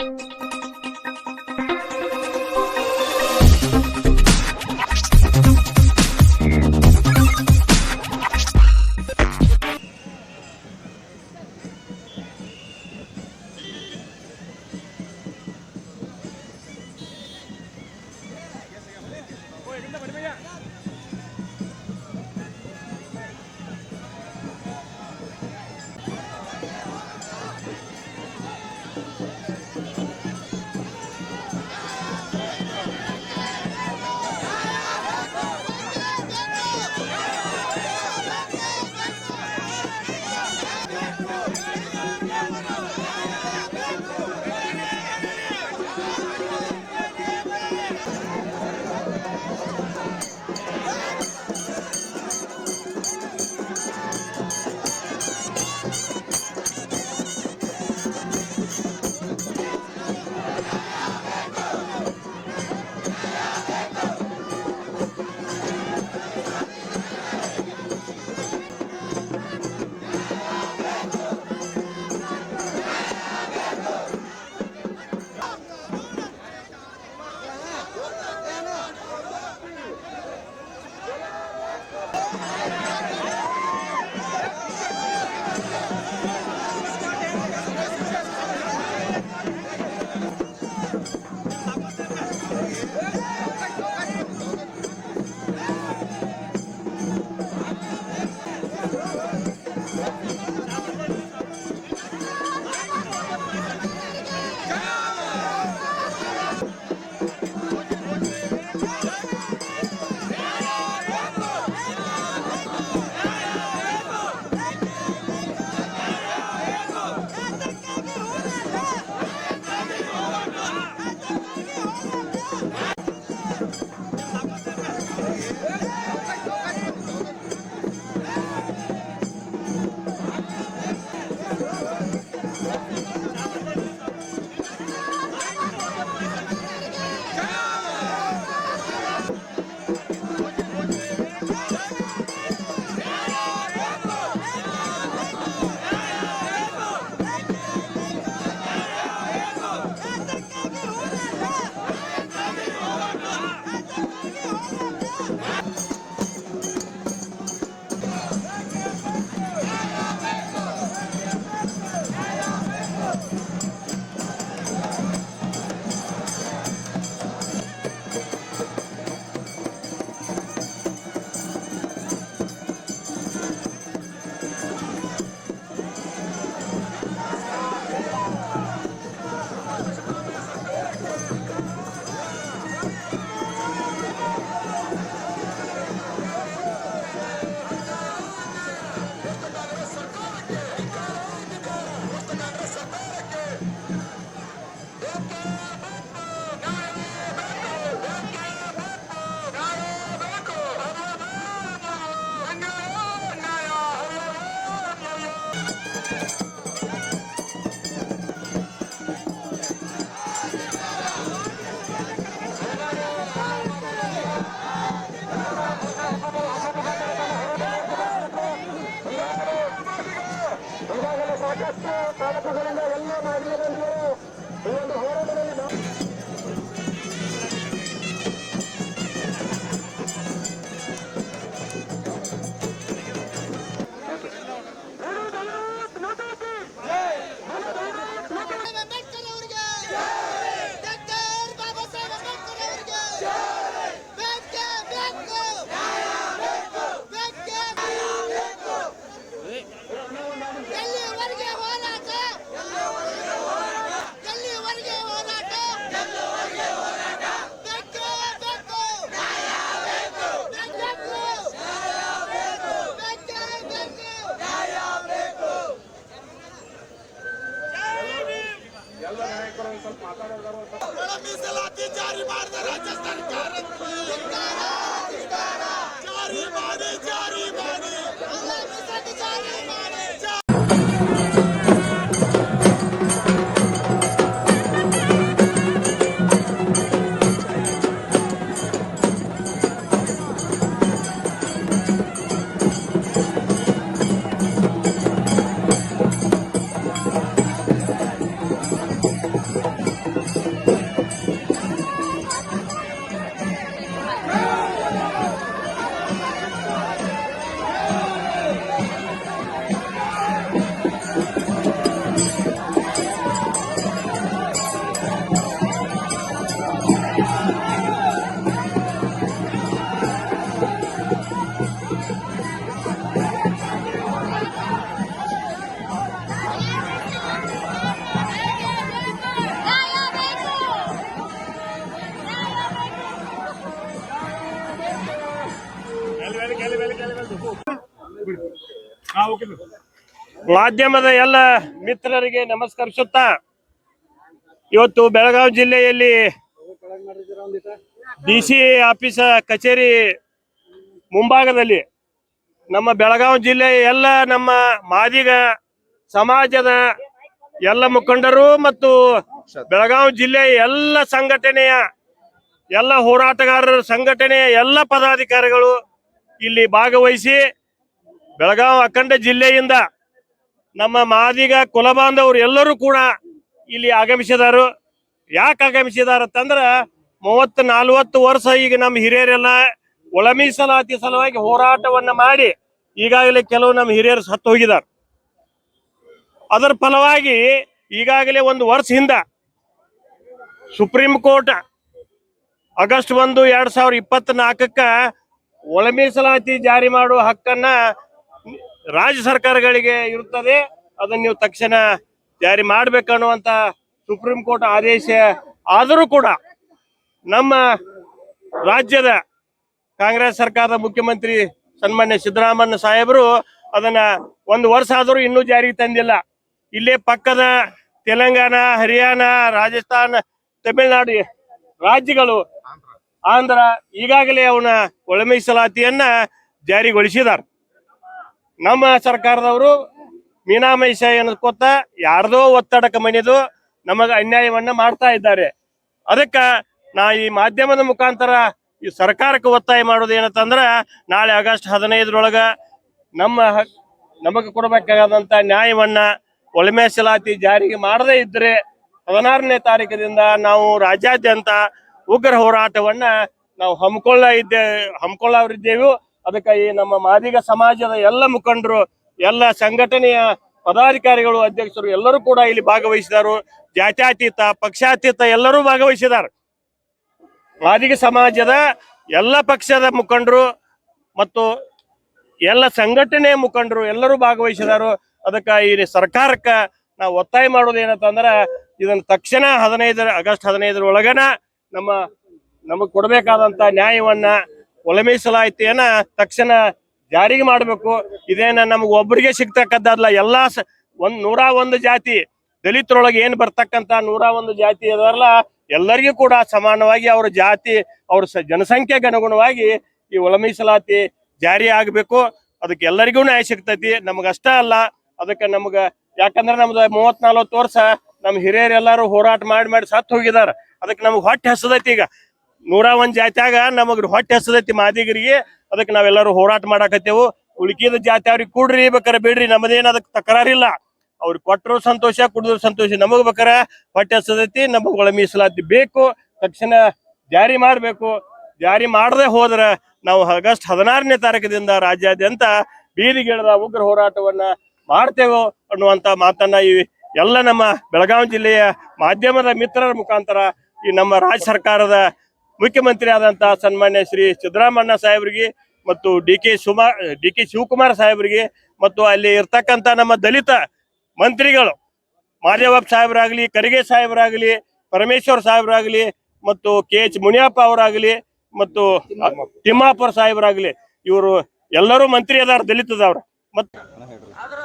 you. ಎಲ್ಲ ಮಾಧ್ಯಮ ಮೀಸಲಾತಿ ಜಾರಿ ಮಾಡಿದ ಮಾಧ್ಯಮದ ಎಲ್ಲ ಮಿತ್ರರಿಗೆ ನಮಸ್ಕರಿಸುತ್ತಾ ಇವತ್ತು ಬೆಳಗಾವಿ ಜಿಲ್ಲೆಯಲ್ಲಿ ಡಿ ಸಿ ಆಫೀಸ್ ಕಚೇರಿ ಮುಂಭಾಗದಲ್ಲಿ ನಮ್ಮ ಬೆಳಗಾವಿ ಜಿಲ್ಲೆ ಎಲ್ಲ ನಮ್ಮ ಮಾದಿಗ ಸಮಾಜದ ಎಲ್ಲ ಮುಖಂಡರು ಮತ್ತು ಬೆಳಗಾವಿ ಜಿಲ್ಲೆ ಎಲ್ಲ ಸಂಘಟನೆಯ, ಎಲ್ಲ ಹೋರಾಟಗಾರರ ಸಂಘಟನೆಯ ಎಲ್ಲ ಪದಾಧಿಕಾರಿಗಳು ಇಲ್ಲಿ ಭಾಗವಹಿಸಿ ಬೆಳಗಾವಿ ಅಖಂಡ ಜಿಲ್ಲೆಯಿಂದ ನಮ್ಮ ಮಾದಿಗ ಕುಲಬಾಂಧವರು ಎಲ್ಲರೂ ಕೂಡ ಇಲ್ಲಿ ಆಗಮಿಸಿದಾರು. ಯಾಕೆ ಆಗಮಿಸಿದಾರ ಅಂತಂದ್ರ ಮೂವತ್ತು ನಲ್ವತ್ತು ವರ್ಷ ಈಗ ನಮ್ಮ ಹಿರಿಯರೆಲ್ಲ ಒಳಮೀಸಲಾತಿ ಸಲುವಾಗಿ ಹೋರಾಟವನ್ನ ಮಾಡಿ ಈಗಾಗಲೇ ಕೆಲವು ನಮ್ಮ ಹಿರಿಯರು ಸತ್ತು ಹೋಗಿದ್ದಾರೆ ಅದರ ಫಲವಾಗಿ ಈಗಾಗಲೇ ಒಂದು ವರ್ಷ ಹಿಂದ ಸುಪ್ರೀಂ ಕೋರ್ಟ್ ಆಗಸ್ಟ್ ಒಂದು ಎರಡ್ ಸಾವಿರ ಇಪ್ಪತ್ನಾಲ್ಕಕ್ಕ ಒಳ ಮೀಸಲಾತಿ ಜಾರಿ ಮಾಡುವ ಹಕ್ಕನ್ನ ರಾಜ್ಯ ಸರ್ಕಾರಗಳಿಗೆ ಇರುತ್ತದೆ. ಅದನ್ನ ನೀವು ತಕ್ಷಣ ಜಾರಿ ಮಾಡ್ಬೇಕನ್ನುವಂತ ಸುಪ್ರೀಂ ಕೋರ್ಟ್ ಆದೇಶ ಆದರೂ ಕೂಡ ನಮ್ಮ ರಾಜ್ಯದ ಕಾಂಗ್ರೆಸ್ ಸರ್ಕಾರದ ಮುಖ್ಯಮಂತ್ರಿ ಸನ್ಮಾನ್ಯ ಸಿದ್ದರಾಮಯ್ಯ ಸಾಹೇಬರು ಅದನ್ನ ಒಂದು ವರ್ಷ ಆದರೂ ಇನ್ನೂ ಜಾರಿಗೆ ತಂದಿಲ್ಲ. ಇಲ್ಲೇ ಪಕ್ಕದ ತೆಲಂಗಾಣ, ಹರಿಯಾಣ, ರಾಜಸ್ಥಾನ, ತಮಿಳುನಾಡು ರಾಜ್ಯಗಳು ಆಂಧ್ರ ಈಗಾಗಲೇ ಅವನ ಒಳ ಮೀಸಲಾತಿಯನ್ನ ಜಾರಿಗೊಳಿಸಿದ್ದಾರೆ. ನಮ್ಮ ಸರ್ಕಾರದವರು ಮೀನಾಮೈಷ ಎನ್ಕೋತ ಯಾರ್ದೋ ಒತ್ತಡಕ್ಕೆ ಮಣಿದು ನಮಗ ಅನ್ಯಾಯವನ್ನ ಮಾಡ್ತಾ ಇದ್ದಾರೆ. ಅದಕ್ಕ ನಾ ಈ ಮಾಧ್ಯಮದ ಮುಖಾಂತರ ಈ ಸರ್ಕಾರಕ್ಕೆ ಒತ್ತಾಯ ಮಾಡೋದು ಏನಂತಂದ್ರ ನಾಳೆ ಆಗಸ್ಟ್ ಹದಿನೈದರೊಳಗ ನಮ್ಮ ನಮಗೆ ಕೊಡಬೇಕಾದಂತ ನ್ಯಾಯವನ್ನ ಒಳಮೆ ಸಲಾತಿ ಜಾರಿಗೆ ಮಾಡದೇ ಇದ್ರೆ ಹದಿನಾರನೇ ತಾರೀಕಿನಿಂದ ನಾವು ರಾಜ್ಯಾದ್ಯಂತ ಉಗ್ರ ಹೋರಾಟವನ್ನ ನಾವು ಹಮ್ಮಿಕೊಳ್ಳ ಇದ್ದೇ ಹಮ್ಮಿಕೊಳ್ಳಿದ್ದೇವೆ ಅದಕ್ಕೆ ಈ ನಮ್ಮ ಮಾದಿಗ ಸಮಾಜದ ಎಲ್ಲ ಮುಖಂಡರು, ಎಲ್ಲ ಸಂಘಟನೆಯ ಪದಾಧಿಕಾರಿಗಳು, ಅಧ್ಯಕ್ಷರು ಎಲ್ಲರೂ ಕೂಡ ಇಲ್ಲಿ ಭಾಗವಹಿಸಿದರು. ಜಾತ್ಯಾತೀತ, ಪಕ್ಷಾತೀತ ಎಲ್ಲರೂ ಭಾಗವಹಿಸಿದ್ದಾರೆ. ಮಾದಿಗ ಸಮಾಜದ ಎಲ್ಲ ಪಕ್ಷದ ಮುಖಂಡರು ಮತ್ತು ಎಲ್ಲ ಸಂಘಟನೆ ಮುಖಂಡರು ಎಲ್ಲರೂ ಭಾಗವಹಿಸಿದಾರು ಅದಕ್ಕೆ ಈ ಸರ್ಕಾರಕ್ಕ ನಾವು ಒತ್ತಾಯ ಮಾಡೋದು ಏನಂತಂದ್ರೆ ಇದನ್ನ ತಕ್ಷಣ ಹದಿನೈದರ ಆಗಸ್ಟ್ ಹದಿನೈದರ ಒಳಗನ ನಮ್ಮ, ನಮಗ್ ಕೊಡಬೇಕಾದಂತ ನ್ಯಾಯವನ್ನ ಒಳ ತಕ್ಷಣ ಜಾರಿಗೆ ಮಾಡಬೇಕು. ಇದೇನ ನಮ್ಗೆ ಒಬ್ಬರಿಗೆ ಸಿಗ್ತಕ್ಕದ್ದಲ್ಲ ಎಲ್ಲಾ ಒಂದ್ ನೂರ ಒಂದು ಜಾತಿ, ದಲಿತರೊಳಗೆ ಏನ್ ಬರ್ತಕ್ಕಂತ ನೂರ ಒಂದು ಜಾತಿ ಅದಲ್ಲ ಎಲ್ಲರಿಗೂ ಕೂಡ ಸಮಾನವಾಗಿ ಅವ್ರ ಜಾತಿ, ಅವ್ರ ಜನಸಂಖ್ಯೆಗೆ ಅನುಗುಣವಾಗಿ ಈ ಒಳ ಮೀಸಲಾತಿ ಜಾರಿ ಆಗ್ಬೇಕು. ಅದಕ್ಕೆ ಎಲ್ಲರಿಗೂ ನ್ಯಾಯ ಸಿಗ್ತೈತಿ. ನಮಗಷ್ಟ ಅಲ್ಲ, ಅದಕ್ಕೆ ನಮ್ಗ, ಯಾಕಂದ್ರೆ ನಮ್ದು ಮೂವತ್ ನಲ್ವತ್ತು ವರ್ಷ, ನಮ್ ಹಿರಿಯರೆಲ್ಲರೂ ಹೋರಾಟ ಮಾಡಿ ಮಾಡಿ ಸತ್ತು ಹೋಗಿದಾರ. ಅದಕ್ಕೆ ನಮ್ಗೆ ಹೊಟ್ಟೆ ಹಸದೈತಿ ಈಗ. ನೂರ ಒಂದ್ ಜಾತ್ಯಾಗ ನಮಗ್ ಹೊಟ್ಟೆ ಹಸದೈತಿ ಮಾದಿಗರಿಗೆ. ಅದಕ್ಕೆ ನಾವೆಲ್ಲರೂ ಹೋರಾಟ ಮಾಡಾಕತ್ತೇವು. ಉಳಿಕಿದ ಜಾತಿ ಅವ್ರಿಗೆ ಕೂಡ್ರಿ ಬೇಕಾರ ಬಿಡ್ರಿ, ನಮ್ದೇನ ಅದಕ್ಕೆ ತಕರಾರಿಲ್ಲ. ಅವ್ರಿಗೆ ಕೊಟ್ಟರು ಸಂತೋಷ, ಕುಡಿದ್ರು ಸಂತೋಷ. ನಮಗ್ ಬೇಕಾರ ಹೊಟ್ಟೆ ಹಸದೈತಿ, ನಮಗ್ ಒಳ ಮೀಸಲಾತಿ ಬೇಕು. ತಕ್ಷಣ ಜಾರಿ ಮಾಡ್ಬೇಕು. ಜಾರಿ ಮಾಡದೆ ಹೋದ್ರ ನಾವು ಆಗಸ್ಟ್ ಹದಿನಾರನೇ ತಾರೀಕದಿಂದ ರಾಜ್ಯಾದ್ಯಂತ ಬೀದಿಗಿಳಿದ ಉಗ್ರ ಹೋರಾಟವನ್ನ ಮಾಡ್ತೇವೋ ಅನ್ನುವಂತ ಮಾತನ್ನ ಈ ಎಲ್ಲ ನಮ್ಮ ಬೆಳಗಾವಿ ಜಿಲ್ಲೆಯ ಮಾಧ್ಯಮದ ಮಿತ್ರರ ಮುಖಾಂತರ ಈ ನಮ್ಮ ರಾಜ್ಯ ಸರ್ಕಾರದ ಮುಖ್ಯಮಂತ್ರಿ ಆದಂತಹ ಸನ್ಮಾನ್ಯ ಶ್ರೀ ಸಿದ್ದರಾಮಣ್ಣ ಸಾಹೇಬರಿಗೆ ಮತ್ತು D K Suma D K Shivakumar ಸಾಹೇಬ್ರಿಗೆ ಮತ್ತು ಅಲ್ಲಿ ಇರ್ತಕ್ಕಂತ ನಮ್ಮ ದಲಿತ ಮಂತ್ರಿಗಳು ಮಾದೇವಪ್ಪ ಸಾಹೇಬ್ರಾಗ್ಲಿ ಕರಿಗೆ ಸಾಹೇಬರಾಗಲಿ ಪರಮೇಶ್ವರ್ ಸಾಹೇಬರಾಗಲಿ ಮತ್ತು ಕೆ ಎಚ್ ಮುನಿಯಪ್ಪ ಅವರಾಗ್ಲಿ ಮತ್ತು ತಿಮ್ಮಾಪುರ. ಸಾಹೇಬರಾಗಲಿ ಇವರು ಎಲ್ಲರೂ ಮಂತ್ರಿ ಅದಾರ ದಲಿತದವ್ರ. ಮತ್ತು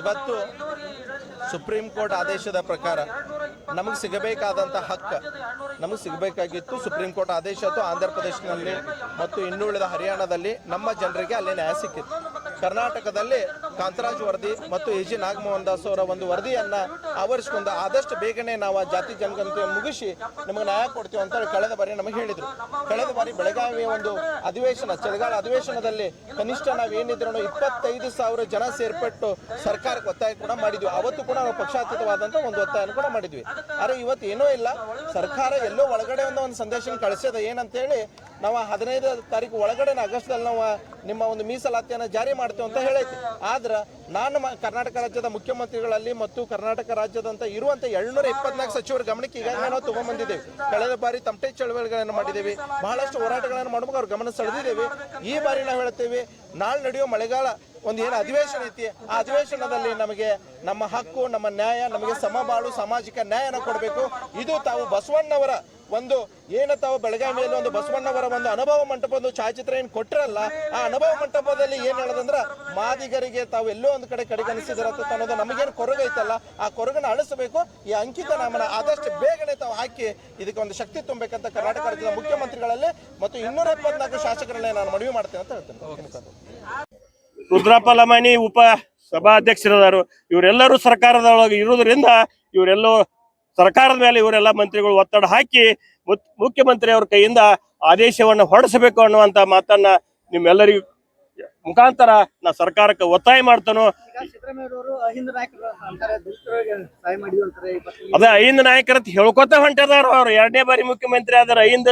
ಇವತ್ತು ಸುಪ್ರೀಂ ಕೋರ್ಟ್ ಆದೇಶದ ಪ್ರಕಾರ ನಮಗೆ ಸಿಗಬೇಕಾದಂಥ ಹಕ್ಕು ನಮಗೆ ಸಿಗಬೇಕಾಗಿತ್ತು ಸುಪ್ರೀಂ ಕೋರ್ಟ್ ಆದೇಶ ಅಥವಾ ಆಂಧ್ರ ಪ್ರದೇಶದಲ್ಲಿ ಮತ್ತು ಇನ್ನುಳಿದ ಹರಿಯಾಣದಲ್ಲಿ ನಮ್ಮ ಜನರಿಗೆ ಅಲ್ಲಿ ನ್ಯಾಯ ಸಿಕ್ಕಿತ್ತು. ಕರ್ನಾಟಕದಲ್ಲಿ ಕಾಂತರಾಜ್ ವರದಿ ಮತ್ತು ಎ ಜಿ ನಾಗಮೋಹನ್ ದಾಸ್ ಅವರ ಒಂದು ವರದಿಯನ್ನ ಆವರಿಸಿಕೊಂಡು ಆದಷ್ಟು ಬೇಗನೆ ನಾವು ಜಾತಿ ಜನಗಣತಿ ಮುಗಿಸಿ ನಮಗೆ ನ್ಯಾಯ ಕೊಡ್ತೀವಿ ಅಂತ ಕಳೆದ ಬಾರಿ ನಮಗೆ ಹೇಳಿದ್ರು. ಕಳೆದ ಬಾರಿ ಬೆಳಗಾವಿಯ ಒಂದು ಅಧಿವೇಶನ, ಚಳಿಗಾಲ ಅಧಿವೇಶನದಲ್ಲಿ ಕನಿಷ್ಠ ನಾವೇನಿದ್ರು ಇಪ್ಪತ್ತೈದು ಸಾವಿರ ಜನ ಸೇರ್ಪಟ್ಟು ಸರ್ಕಾರಕ್ಕೆ ಒತ್ತಾಯ ಕೂಡ ಮಾಡಿದ್ವಿ. ಅವತ್ತು ಕೂಡ ನಾವು ಪಕ್ಷಾತೀತವಾದಂತ ಒಂದು ಒತ್ತಾಯ ಕೂಡ ಮಾಡಿದ್ವಿ. ಆದ್ರೆ ಇವತ್ತು ಏನೂ ಇಲ್ಲ. ಸರ್ಕಾರ ಎಲ್ಲೋ ಒಳಗಡೆ ಒಂದು ಒಂದು ಸಂದೇಶ ಕಳಿಸ್ಯದ ಏನಂತೇಳಿ ನಾವು ಹದಿನೈದು ತಾರೀಕು ಒಳಗಡೆ ಆಗಸ್ಟ್ದಲ್ಲಿ ನಾವು ನಿಮ್ಮ ಒಂದು ಮೀಸಲಾತಿಯನ್ನು ಜಾರಿ ಮಾಡ್ತೇವೆ ಅಂತ ಹೇಳೈತಿ. ಆದ್ರೆ ಆದ್ರೆ ನಾನು ಕರ್ನಾಟಕ ರಾಜ್ಯದ ಮುಖ್ಯಮಂತ್ರಿಗಳಲ್ಲಿ ಮತ್ತು ಕರ್ನಾಟಕ ರಾಜ್ಯದಂತ ಇರುವಂತ ಏಳ್ನೂರ ಇಪ್ಪತ್ನಾಲ್ಕು ಸಚಿವರ ಗಮನಕ್ಕೆ ಈಗಾಗಲೇ ನಾವು ತಗೊಂಡ್ಬಂದಿದ್ದೇವೆ ಕಳೆದ ಬಾರಿ ತಮಟೆ ಚಳವಳಿಗಳನ್ನು ಮಾಡಿದ್ದೇವೆ. ಬಹಳಷ್ಟು ಹೋರಾಟಗಳನ್ನು ಮಾಡುವಾಗ ಅವ್ರ ಗಮನ ಸೆಳೆದಿದ್ದೇವೆ. ಈ ಬಾರಿ ನಾವು ಹೇಳ್ತೇವೆ ನಾಳೆ ನಡೆಯುವ ಮಳೆಗಾಲ ಒಂದು ಏನು ಅಧಿವೇಶನ ಐತಿ, ಆ ಅಧಿವೇಶನದಲ್ಲಿ ನಮಗೆ ನಮ್ಮ ಹಕ್ಕು, ನಮ್ಮ ನ್ಯಾಯ, ನಮಗೆ ಸಮಬಾಳು ಸಾಮಾಜಿಕ ನ್ಯಾಯನ ಕೊಡಬೇಕು. ಇದು ತಾವು ಬಸವಣ್ಣವರ ಒಂದು ಏನು ತಾವು ಬೆಳಗಾವಿಯಲ್ಲಿ ಒಂದು ಬಸವಣ್ಣವರ ಒಂದು ಅನುಭವ ಮಂಟಪ ಒಂದು ಛಾಯಾಚಿತ್ರ ಏನು ಕೊಟ್ಟರಲ್ಲ, ಆ ಅನುಭವ ಮಂಟಪದಲ್ಲಿ ಏನ್ ಹೇಳೋದಂದ್ರೆ ಮಾದಿಗರಿಗೆ ತಾವು ಒಂದು ಕಡೆ ಕಡೆಗಣಿಸಿದಾರ ಅಂತ ಅನ್ನೋದು ನಮಗೇನು ಕೊರಗೈತಲ್ಲ ಆ ಕೊರಗನ ಅಳಿಸಬೇಕು. ಈ ಅಂಕಿತ ನಾಮನ ಆದಷ್ಟು ಬೇಗನೆ ತಾವು ಹಾಕಿ ಇದಕ್ಕೆ ಒಂದು ಶಕ್ತಿ ತುಂಬಬೇಕಂತ ಕರ್ನಾಟಕ ರಾಜ್ಯದ ಮುಖ್ಯಮಂತ್ರಿಗಳಲ್ಲಿ ಮತ್ತು ಇನ್ನೂರ ಇಪ್ಪತ್ನಾಲ್ಕು ಶಾಸಕರಲ್ಲೇ ನಾನು ಮನವಿ ಮಾಡ್ತೇನೆ ಅಂತ ಹೇಳ್ತೇನೆ. ರುದ್ರಪ್ಪ ಲಮಾನಿ ಉಪ ಸಭಾಧ್ಯಕ್ಷರದಾರು ಇವರೆಲ್ಲರೂ ಸರ್ಕಾರದೊಳಗೆ ಇರುವುದರಿಂದ ಇವರೆಲ್ಲೋ ಸರ್ಕಾರದ ಮೇಲೆ ಇವರೆಲ್ಲ ಮಂತ್ರಿಗಳು ಒತ್ತಡ ಹಾಕಿ ಮುಖ್ಯಮಂತ್ರಿ ಅವರ ಕೈಯಿಂದ ಆದೇಶವನ್ನು ಹೊರಡಿಸಬೇಕು ಅನ್ನುವಂತ ಮಾತನ್ನ ನಿಮ್ಮೆಲ್ಲರಿಗೂ ಮುಖಾಂತರ ನಾ ಸರ್ಕಾರಕ್ಕೆ ಒತ್ತಾಯ ಮಾಡ್ತಾನೋ. ಅದ ಐಂದ ನಾಯಕರತ್ ಹೇಳ್ಕೊತ ಹೊಂಟದಾರ ಅವ್ರು. ಎರಡನೇ ಬಾರಿ ಮುಖ್ಯಮಂತ್ರಿ ಆದ್ರ ಐಂದ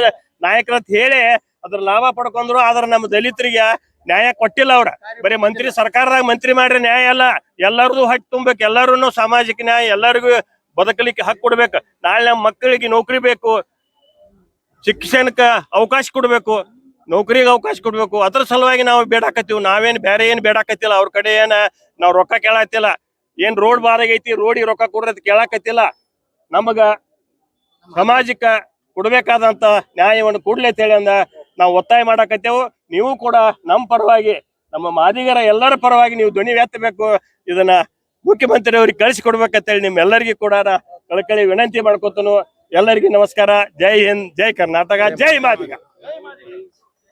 ನಾಯಕರತ್ ಹೇಳಿ ಅದ್ರ ಲಾಭ ಪಡ್ಕೊಂಡ್ರು ಆದ್ರ ನಮ್ಮ ದಲಿತರಿಗೆ ನ್ಯಾಯ ಕೊಟ್ಟಿಲ್ಲ ಅವ್ರ. ಬರೀ ಮಂತ್ರಿ ಸರ್ಕಾರದಾಗ ಮಂತ್ರಿ ಮಾಡ್ರಿ ನ್ಯಾಯ ಅಲ್ಲ. ಎಲ್ಲರದು ಹಕ್ಕು ತುಂಬಬೇಕು ಎಲ್ಲರೂ ಸಾಮಾಜಿಕ ನ್ಯಾಯ ಎಲ್ಲರಿಗೂ ಬದುಕಲಿಕ್ಕೆ ಹಕ್ಕು ಕೊಡ್ಬೇಕು. ನಾಳೆ ನಮ್ಮ ಮಕ್ಕಳಿಗೆ ನೌಕರಿ ಬೇಕು ಶಿಕ್ಷಣಕ್ಕೆ ಅವಕಾಶ ಕೊಡ್ಬೇಕು. ನೌಕರಿಗೆ ಅವಕಾಶ ಕೊಡ್ಬೇಕು. ಅದ್ರ ಸಲುವಾಗಿ ನಾವು ಬೇಡಾಕತ್ತೀವಿ. ನಾವೇನ್ ಬೇರೆ ಏನ್ ಬೇಡಾಕತ್ತಿಲ್ಲ. ಅವ್ರ ಕಡೆ ಏನ ನಾವ್ ರೊಕ್ಕ ಕೇಳತ್ತಿಲ್ಲ ಏನ್ ರೋಡ್ ಬಾರಾಗೈತಿ, ರೋಡಿಗೆ ರೊಕ್ಕ ಕೊಡ್ರಿ ಕೇಳಾಕತ್ತಿಲ್ಲ. ನಮಗ ಸಮಾಜಕ್ಕ ಕೊಡ್ಬೇಕಾದಂತ ನ್ಯಾಯವನ್ನು ಕೊಡ್ಲಿ ಅಂತ ಹೇಳಿ ಅಂದ ನಾವು ಒತ್ತಾಯ ಮಾಡಾಕತ್ತೇವು. ನೀವು ಕೂಡ ನಮ್ಮ ಪರವಾಗಿ, ನಮ್ಮ ಮಾದಿಗರ ಎಲ್ಲರ ಪರವಾಗಿ ನೀವು ಧ್ವನಿ ಎತ್ತಬೇಕು. ಇದನ್ನ ಮುಖ್ಯಮಂತ್ರಿ ಅವ್ರಿಗೆ ಕಳಿಸಿಕೊಡ್ಬೇಕಂತೇಳಿ ನಿಮ್ಮೆಲ್ಲರಿಗೂ ಕೂಡ ಕಳಕಳಿ ವಿನಂತಿ ಮಾಡ್ಕೊತನು. ಎಲ್ಲರಿಗೂ ನಮಸ್ಕಾರ. ಜೈ ಹಿಂದ್, ಜೈ ಕರ್ನಾಟಕ, ಜೈ ಮಾದಿಗ.